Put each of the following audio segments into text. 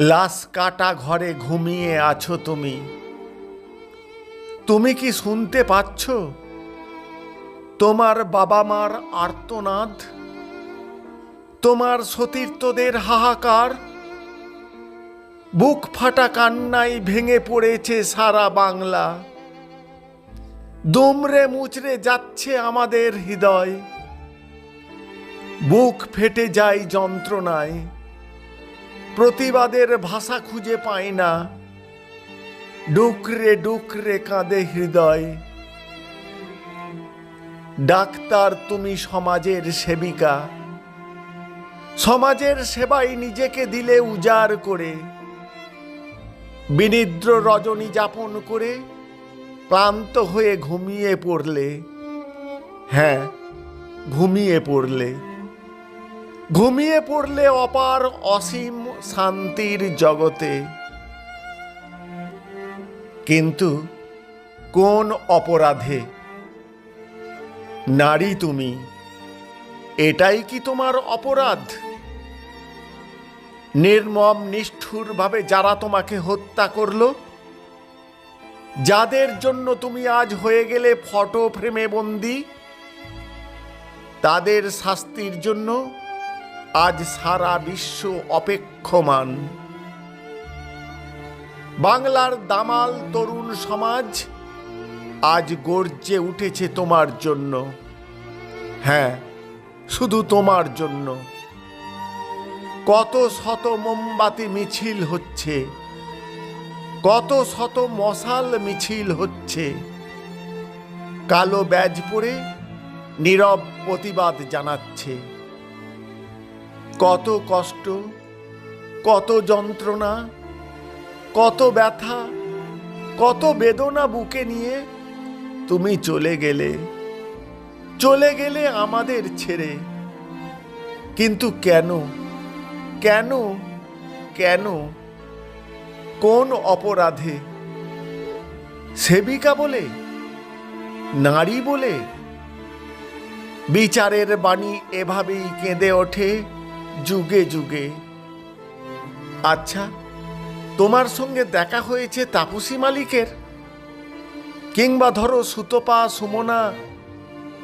লাশ কাটা ঘরে ঘুমিয়ে আছো তুমি। তুমি কি শুনতে পাচ্ছ? তোমার বাবা মার আর্তনাদ? তোমার সতীর্থদের হাহাকার? বুক ফাটা কান্নায় ভেঙে পড়েছে সারা বাংলা। দুমড়ে মুচড়ে যাচ্ছে আমাদের হৃদয়। বুক ফেটে যায় যন্ত্রণায়। প্রতিবাদের ভাষা খুঁজে পাই না। ডুকরে ডুকরে কাঁদে হৃদয়। ডাক্তার, তুমি সমাজের সেবিকা। সমাজের সেবায় নিজেকে দিলে উজাড় করে। বিনিদ্র রজনী যাপন করে ক্লান্ত হয়ে ঘুমিয়ে পড়লে। হ্যাঁ ঘুমিয়ে পড়লে। ঘুমিয়ে পড়লে অপার অসীম শান্তির জগতে। কিন্তু কোন অপরাধে? নারী তুমি, এটাই কি তোমার অপরাধ? নির্মম, নিষ্ঠুরভাবে যারা তোমাকে হত্যা করল, যাদের জন্য তুমি আজ হয়ে গেলে ফটো ফ্রেমে বন্দি, তাদের শাস্তির জন্য আজ সারা বিশ্ব অপেক্ষমান। বাংলার দামাল তরুণ সমাজ আজ গর্জে উঠেছে তোমার জন্য। হ্যাঁ শুধু তোমার জন্য। কত শত মোমবাতি মিছিল হচ্ছে, কত শত মশাল মিছিল হচ্ছে। কালো ব্যাজ পরে নীরব প্রতিবাদ জানাচ্ছে। কত কষ্ট, কত যন্ত্রণা, কত ব্যথা, কত বেদনা বুকে নিয়ে তুমি চলে গেলে চলে গেলে আমাদের ছেড়ে। কিন্তু কেন কেন কেন, কোন অপরাধে? সেবিকা বলে, নারী বলে? বিচারের বাণী এভাবেই কেঁদে ওঠে। যুগে যুগে। আচ্ছা তোমার সঙ্গে দেখা হয়েছে তাপসী মালিকের? কিংবা ধরো সুতপা, সুমনা,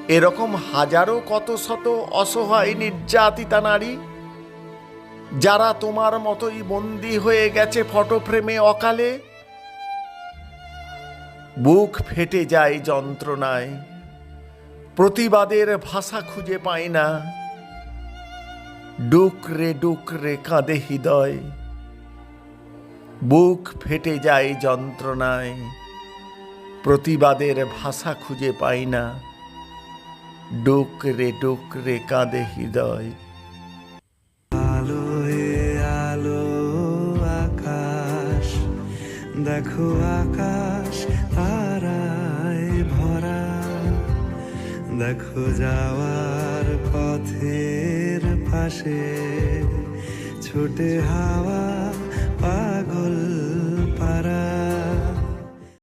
এরকম হাজারো কত শত অসহায় নির্যাতিতা নারী, যারা তোমার মতোই বন্দি হয়ে গেছে ফটো ফ্রেমে অকালে? বুক ফেটে যায় যন্ত্রণায়, প্রতিবাদের ভাষা খুঁজে পায় না। ডুকরে ডুকরে কাঁদে হৃদয়। বুক ফেটে যায় যন্ত্রণায়। প্রতিবাদের ভাষা খুঁজে পাই না। ডুকরে ডুকরে কাঁদে হৃদয়। আলোয় আলো আকাশ, দেখো আকাশ তারায় ভরা। দেখো যাওয়ার পথের পাশে ছোটে হাওয়া পাগল